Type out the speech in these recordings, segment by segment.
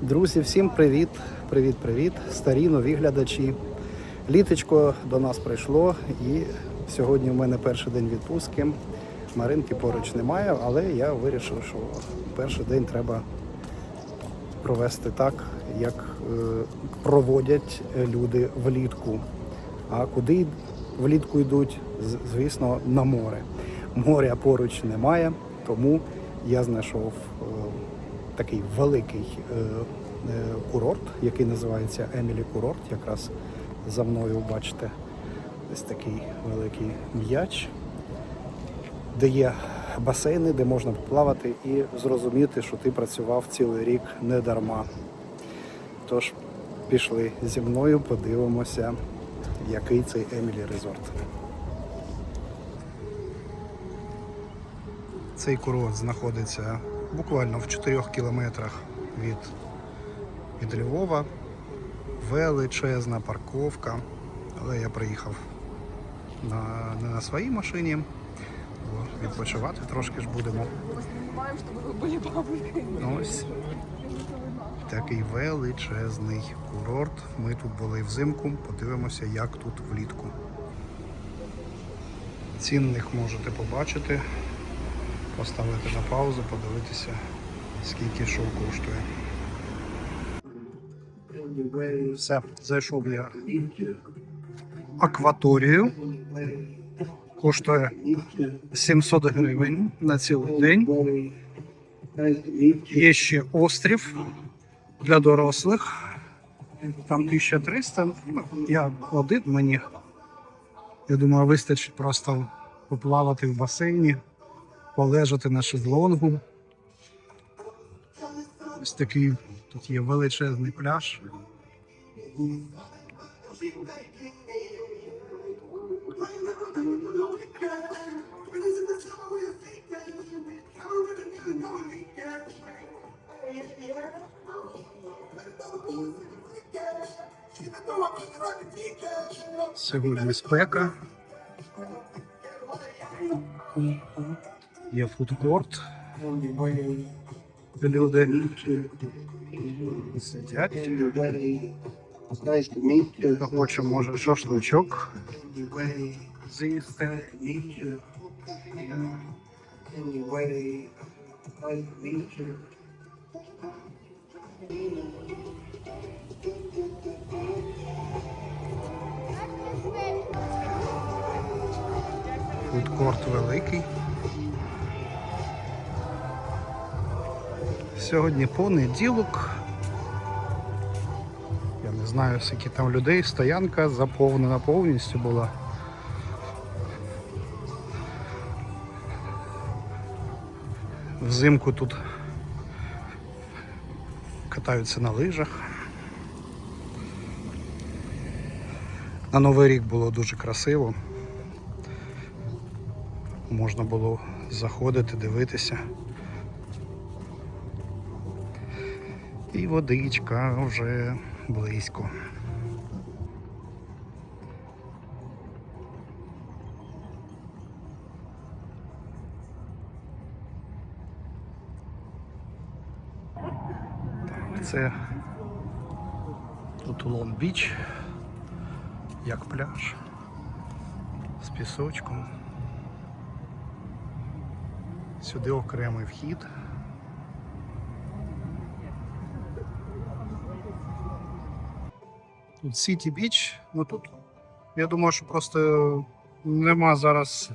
Друзі, всім привіт! Привіт, привіт! Старі нові глядачі. Літочко до нас прийшло, і сьогодні в мене перший день відпустки. Маринки поруч немає, але я вирішив, що перший день треба провести так, як е, проводять люди влітку. А куди влітку йдуть? Звісно, на море. Моря поруч немає, тому я знайшов е, такий великий е, е, курорт, який називається Емілі Курорт. Якраз за мною бачите ось такий великий м'яч, де є басейни, де можна поплавати і зрозуміти, що ти працював цілий рік не дарма. Тож пішли зі мною, подивимося, який цей Емілі Резорт. Цей курорт знаходиться буквально в 4 кілометрах від, від Львова. Величезна парковка. Але я приїхав на, не на своїй машині, бо відпочивати трошки ж будемо. понимаем, чтобы вы были бабушкой. Ось такий величезний курорт. Ми тут були взимку, подивимося, як тут влітку. Цінник можете побачити, поставити на паузу, подивитися, скільки що коштує. Все, зайшов я в акваторію. Коштує 700 гривень на цілий день. Є ще острів для дорослих. Там 1300. Ну, Я один мені. Я думаю, вистачить просто поплавати в басейні, полежати на шезлонгу. Ось такий тут є величезний пляж. Сьогодні спека. Є фудкорт. Люди сидять. Хто хоче, може шашличок з'їсти. Фудкорт великий. Сьогодні понеділок. Я не знаю, скільки там людей, стоянка заповнена повністю була. Взимку тут катаються на лижах. На Новий рік було дуже красиво. Можна було заходити, дивитися. І водичка вже близько. Так, Це тут Лон Біч, як пляж з пісочком. Сюди окремий вхід. Тут Сіті Біч, ну тут я думаю, що просто нема зараз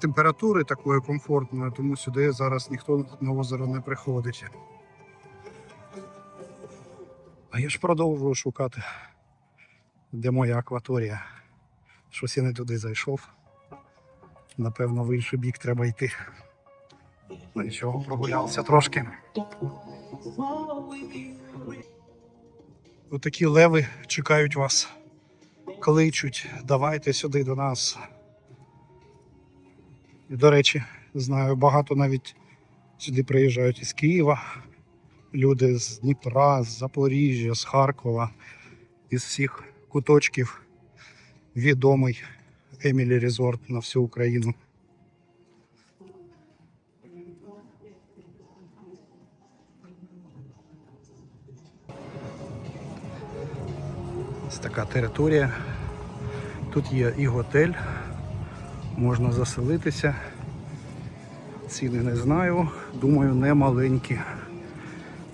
температури такої комфортної, тому сюди зараз ніхто на озеро не приходить. А я ж продовжую шукати, де моя акваторія. Щось я не туди зайшов. Напевно, в інший бік треба йти. Ну нічого, прогулявся трошки. Отакі леви чекають вас, кличуть, давайте сюди до нас. І, до речі, знаю, багато навіть сюди приїжджають із Києва. Люди з Дніпра, з Запоріжжя, з Харкова, із всіх куточків відомий Емілі Резорт на всю Україну. Ось така територія. Тут є і готель, можна заселитися. Ціни не знаю, думаю, не маленькі.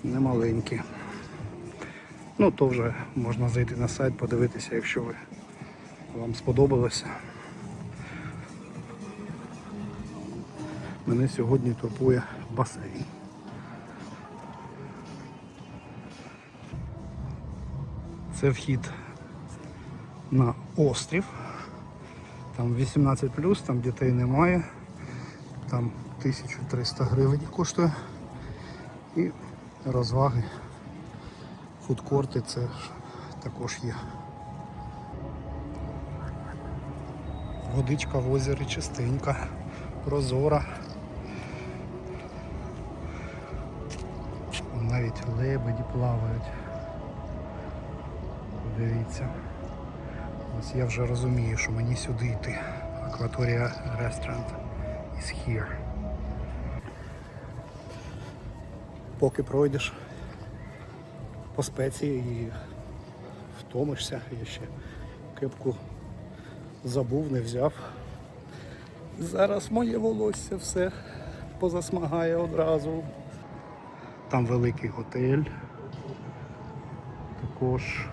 Не маленькі. Ну, то вже можна зайти на сайт, подивитися, якщо ви, вам сподобалося. Мене сьогодні турбує басейн. Це вхід на острів. Там 18 там дітей немає. Там 1300 гривень коштує. І розваги, фудкорти це також є. Водичка в озері чистенька, прозора. Навіть лебеді плавають. Дивіться. Ось я вже розумію, що мені сюди йти. Акваторія ресторан is here. Поки пройдеш по спеції і втомишся, я ще кепку забув, не взяв. Зараз моє волосся все позасмагає одразу. Там великий готель. Також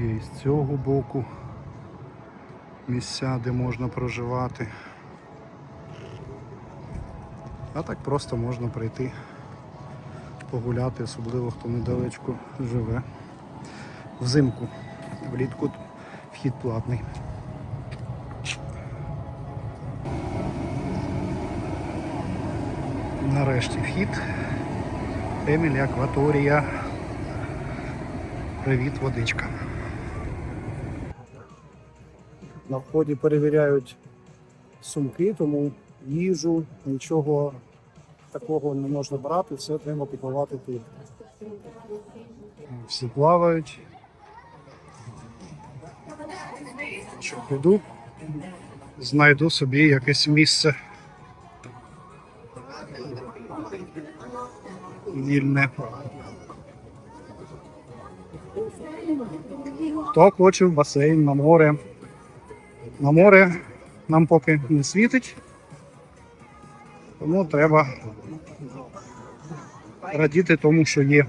є і з цього боку місця, де можна проживати. А так просто можна прийти погуляти, особливо хто недалечко живе. Взимку. Влітку вхід платний. Нарешті вхід. Емілі Акваторія. Привіт, водичка. На вході перевіряють сумки, тому їжу, нічого такого не можна брати, все треба купувати тут. Всі плавають. Що піду, знайду собі якесь місце. Вільне. Хто хоче в басейн на море. На море нам поки не світить, тому треба радіти тому, що є.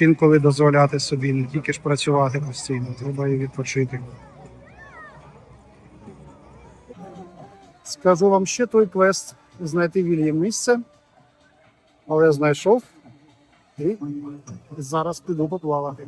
Інколи дозволяти собі не тільки ж працювати постійно, треба і відпочити. Скажу вам ще той квест знайти вільне місце, але знайшов і зараз піду поплавати.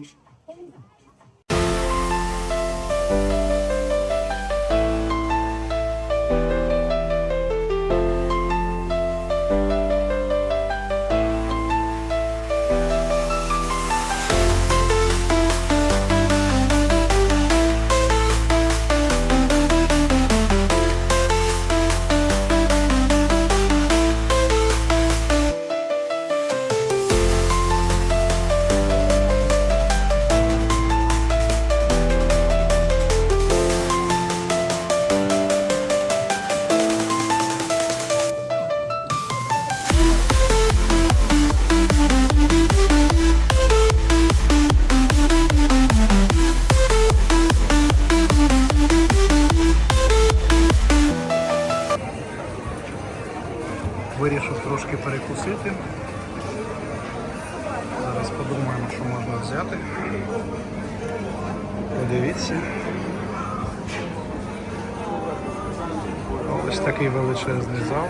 Що можна взяти. Подивіться. Ось такий величезний зал.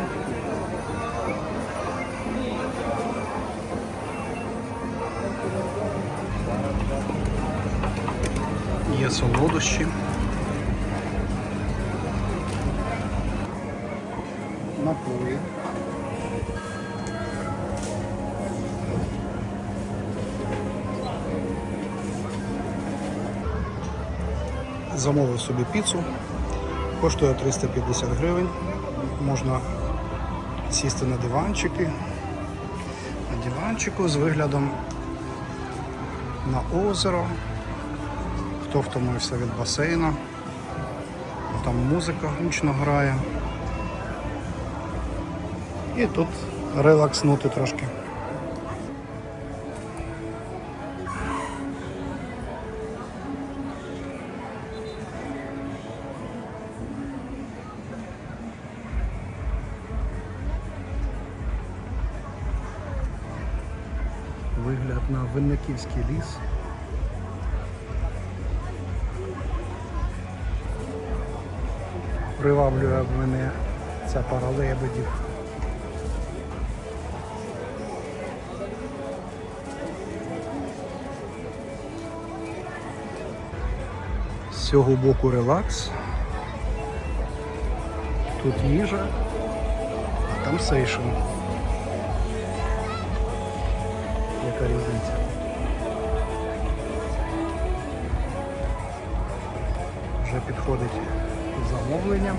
Є солодощі. Замовив собі піцу. Коштує 350 гривень. Можна сісти на диванчики. На диванчику з виглядом на озеро. Хто втомився від басейну. Там музика гучно грає. І тут релакснути трошки. Винниківський ліс. Приваблює мене ця пара лебедів. З цього боку релакс. Тут їжа, а там сейшн. Яка різниця? Вже підходить замовлення.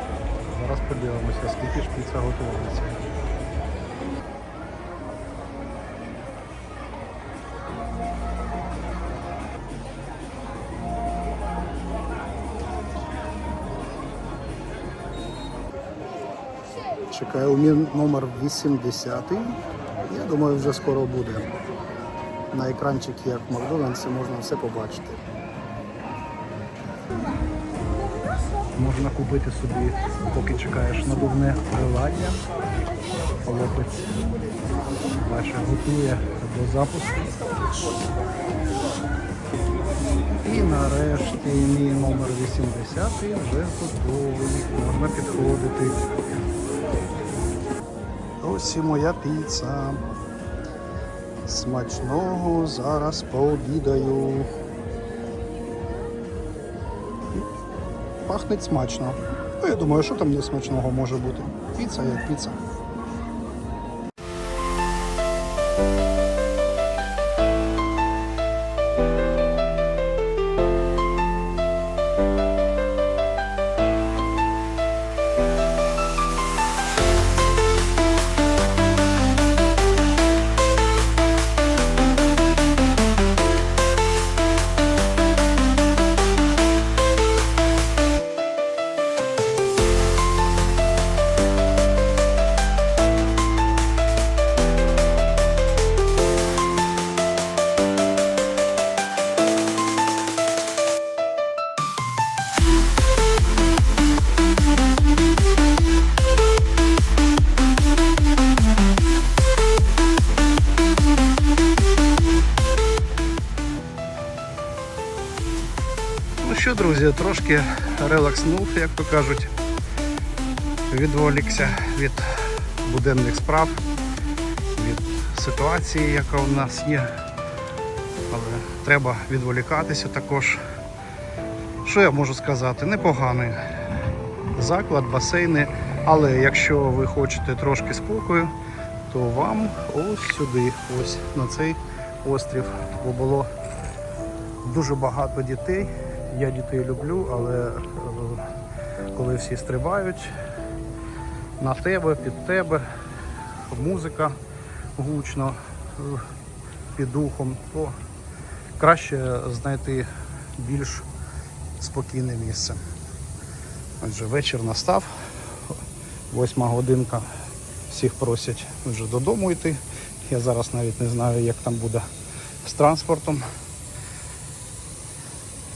Зараз подивимося, скільки ж піца готується. Чекаю номер 80. Я думаю, вже скоро буде. На екранчикі, як в Макдональдсі, можна все побачити. Можна купити собі, поки чекаєш надувне приладдя. Хлопець бачиш, готує до запуску. І нарешті мій номер 80 вже готовий. Можна підходити. Ось і моя піца. Смачного зараз пообідаю. Пахнеть смачно. Ну, я думаю, що там не смачного може бути. Піца як піца. Друзі, трошки релакснув, як то кажуть. Відволікся від буденних справ, від ситуації, яка у нас є. Але треба відволікатися також. Що я можу сказати? Непоганий заклад, басейни. Але якщо ви хочете трошки спокою, то вам ось сюди, ось на цей острів. Бо було дуже багато дітей. Я дітей люблю, але е, коли всі стрибають на тебе, під тебе, музика гучно е, під ухом, то краще знайти більш спокійне місце. Отже, вечір настав, восьма годинка, всіх просять вже додому йти. Я зараз навіть не знаю, як там буде з транспортом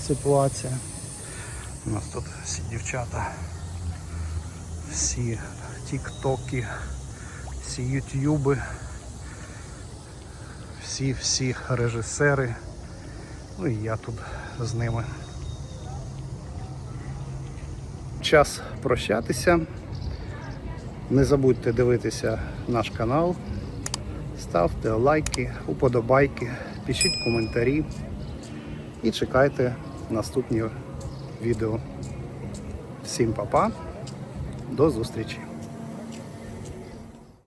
ситуація. У нас тут всі дівчата, всі тіктоки, всі ютюби, всі-всі режисери. Ну і я тут з ними. Час прощатися. Не забудьте дивитися наш канал. Ставте лайки, уподобайки, пишіть коментарі і чекайте наступні відео. Всім па-па, до зустрічі!